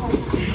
Oh.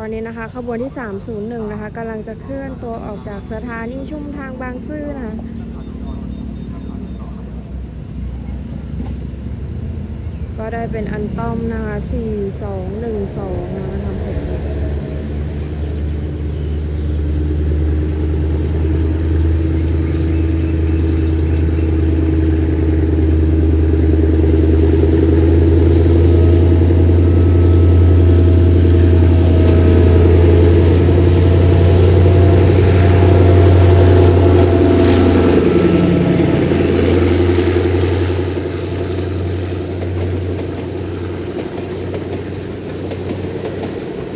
ตอนนี้นะคะขบวนที่ 301 นะคะกำลังจะเคลื่อนตัวออกจากสถานีชุมทางบางซื่อนะคะก็ได้เป็นอันต้อมนะคะ 4212 นะคะทำเสร็จแล้ว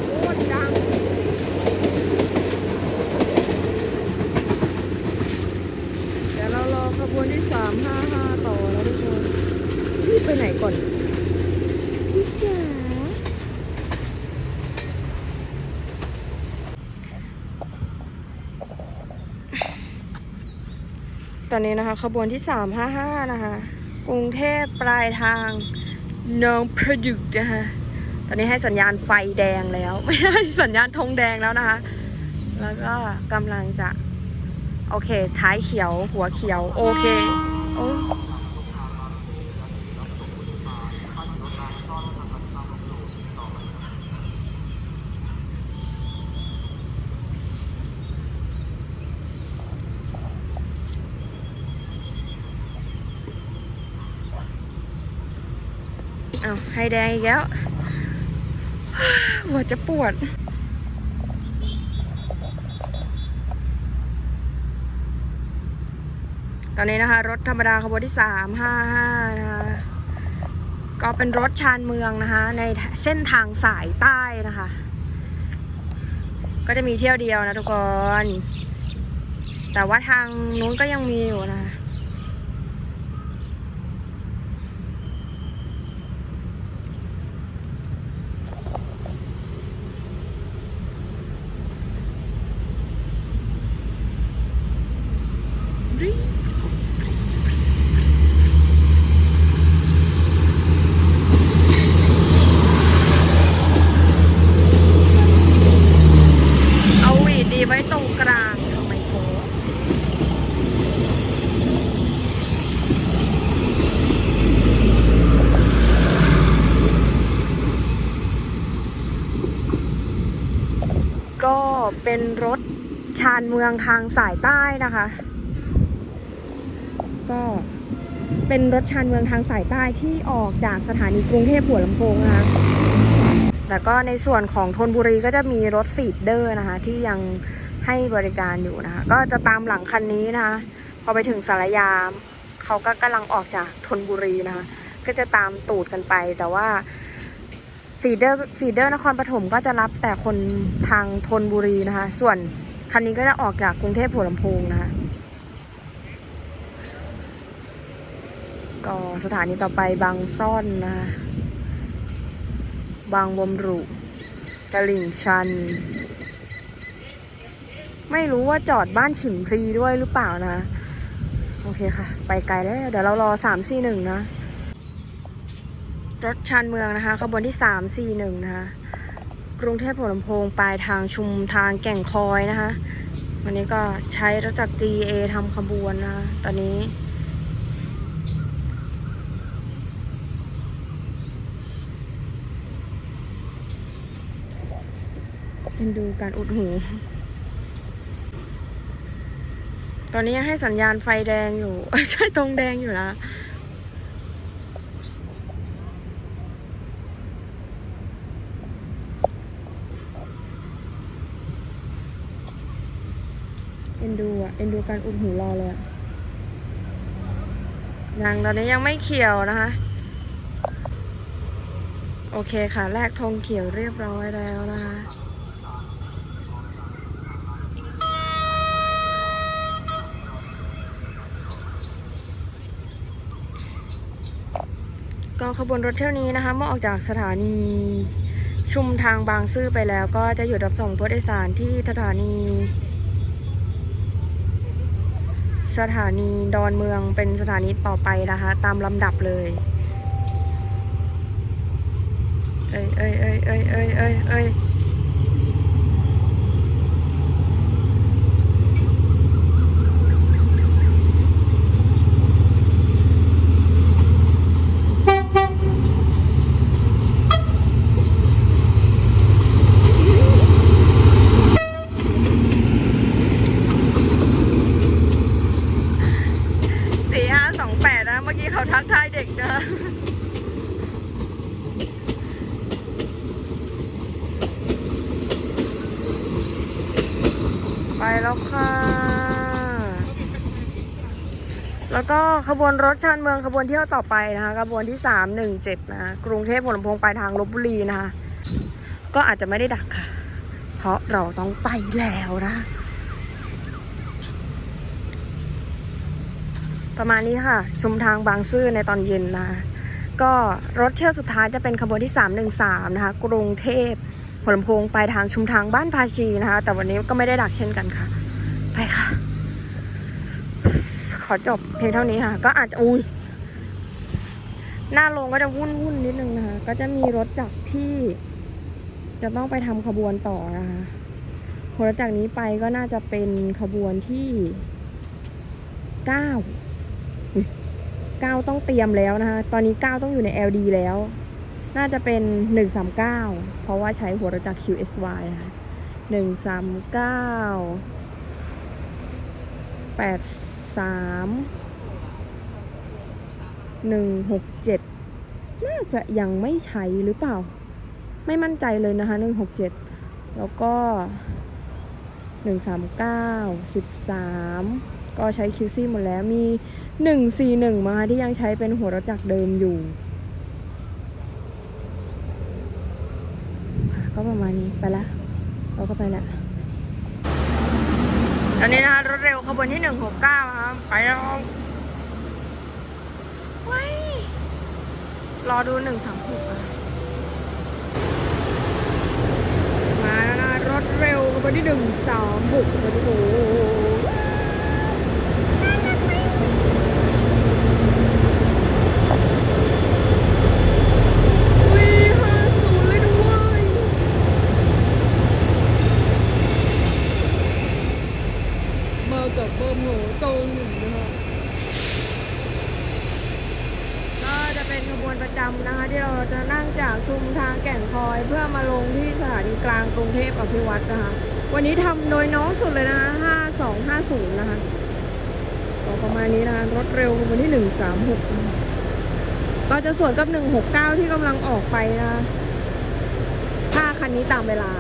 โคตรดัง เดี๋ยวเรารอขบวนที่ 355 ต่อแล้วทุกคนรีบ ไปไหนก่อนพี่จ๋าตอนนี้นะคะ ขบวนที่ 355 นะคะ กรุงเทพปลายทางหนองประดุกนะคะตอนนี้ให้สัญญาณไฟแดงแล้ว ไม่ใช่สัญญาณธงแดงแล้วนะคะ แล้วก็กำลังจะ โอเค ท้ายเขียวหัวเขียว โอเค โอ้าให้แดงอีกแล้วหัวจะปวด ตอนนี้นะคะ รถธรรมดาขบวนที่สามห้าห้านะคะ ก็เป็นรถชานเมืองนะคะ ในเส้นทางสายใต้นะคะ ก็จะมีเที่ยวเดียวนะทุกคน แต่ว่าทางนู้นก็ยังมีอยู่นะคะ เอาหวีดดีไว้ตรงกลางทำไมโพก็เป็นรถชานเมืองทางสายใต้นะคะ ก็เป็นรถชานเมืองทางสายใต้ที่ออกจากสถานีกรุงเทพหัวลำโพงนะคะแต่ก็ในส่วนของธนบุรีก็จะมีรถฟีดเดอร์นะคะ ที่ยัง ให้บริการอยู่นะคะ ก็จะตามหลังคันนี้นะคะ พอไปถึงสารยามเขาก็กำลังออกจากธนบุรีนะคะ ก็จะตามตูดกันไป แต่ว่าฟีเดอร์ฟีเดอร์นครปฐมก็จะรับแต่คนทางธนบุรีนะคะ ส่วนคันนี้ก็จะออกจากกรุงเทพหัวลำโพงนะคะก็สถานีต่อไปบางซ่อนนะคะบางบมรุ ตลิ่งชัน ไม่รู้ว่าจอดบ้านฉิมพรีด้วยหรือเปล่านะ โอเคค่ะ ไปไกลแล้ว เดี๋ยวเรารอสามสี่หนึ่งนะ รถชานเมืองนะคะ ขบวนที่สามสี่หนึ่งนะคะ กรุงเทพหัวลำโพงปลายทางชุมทางแก่งคอยนะคะ วันนี้ก็ใช้รถจักร GA ทำขบวนนะตอนนี้เป็นดูการอุดหู ตอนนี้ยังให้สัญญาณไฟแดงอยู่ ใช่ตรงแดงอยู่นะเอ็นดูอะ เอ็นดูการอุดหูรอเลยอะยังตอนนี้ยังไม่เขียวนะคะ โอเคค่ะแรกธงเขียวเรียบร้อยแล้วนะคะ ก็ขบวนรถเที่ยวนี้นะคะ เมื่อออกจากสถานีชุมทางบางซื่อไปแล้วก็จะหยุดรับส่งผู้โดยสารที่สถานี สถานีดอนเมืองเป็นสถานีต่อไปนะคะ ตามลำดับเลย เอ้ยเอ้ยเอ้ยเอ้ยเอ้ยเอ้ยเอ้ยสี่ห้าสองแปดนะ เมื่อกี้เขาทักทายเด็กนะ ไป แล้วค่ะ แล้วก็ขบวนรถชานเมืองขบวนเที่ยวต่อไปนะคะขบวนที่ 317 นะคะกรุงเทพหัวลำโพงปลายทางลบบุรีนะคะ ก็อาจจะไม่ได้ดักค่ะ เพราะเราต้องไปแล้วนะ ประมาณนี้ค่ะชุมทางบางซื่อในตอนเย็นนะคะก็รถเที่ยวสุดท้ายจะเป็นขบวนที่ 313 นะคะ กรุงเทพ หัวลำโพงปลายทางชุมทางบ้านภาชีนะคะ แต่วันนี้ก็ไม่ได้ดักเช่นกันค่ะ ไปค่ะ ขอจบเพียงเท่านี้ค่ะ ก็อาจจะอุ้ยหน้าลงก็จะวุ่นวุ่นนิดนึงนะคะ ก็จะมีรถจักที่ จะต้องไปทำขบวนต่อนะคะรถจากนี้ไปก็น่าจะเป็นขบวนที่เก้าเก้าต้องเตรียมแล้วนะคะ ตอนนี้เก้าต้องอยู่ใน LD แล้ว น่าจะเป็นหนึ่งสามเก้าเพราะว่าใช้หัวรถจัก QSY นะคะหนึ่งสามเก้าแปดสามหนึ่งหกเจ็ดน่าจะยังไม่ใช้หรือเปล่า ไม่มั่นใจเลยนะคะหนึ่งหกเจ็ดแล้วก็หนึ่งสามเก้าสิบสามก็ใช้คิวซี่หมดแล้วมีหนึ่งสี่หนึ่งมาที่ยังใช้เป็นหัวรถจักรเดิมอยู่ ค่ะ ก็ประมาณนี้ไปละเราก็ไปละตอนนี้นะคะรถเร็วขบวนที่หนึ่งหกเก้าครับไปแล้วว้ายรอดูหนึ่งสามหกอะมาแล้วนะรถเร็วขบวนที่หนึ่งสามหกโอ้โหอุ้ยห้าศูนย์เลยด้วย มากับเบอร์โหมูโตหนึ่งนะคะก็จะเป็นขบวนประจำนะคะ ที่เราจะนั่งจากชุมทางแก่งคอย เพื่อมาลงที่สถา นีกลางกรุงเทพอภิวัตรนะคะ วันนี้ทำโดยน้องสุดเลยนะคะ5250 นะคะก็ประมาณนี้นะคะรถเร็ววันที่ 136 ก็จะสวนกับ 169 ที่กำลังออกไปนะคะถ้าคันนี้ตามเวลา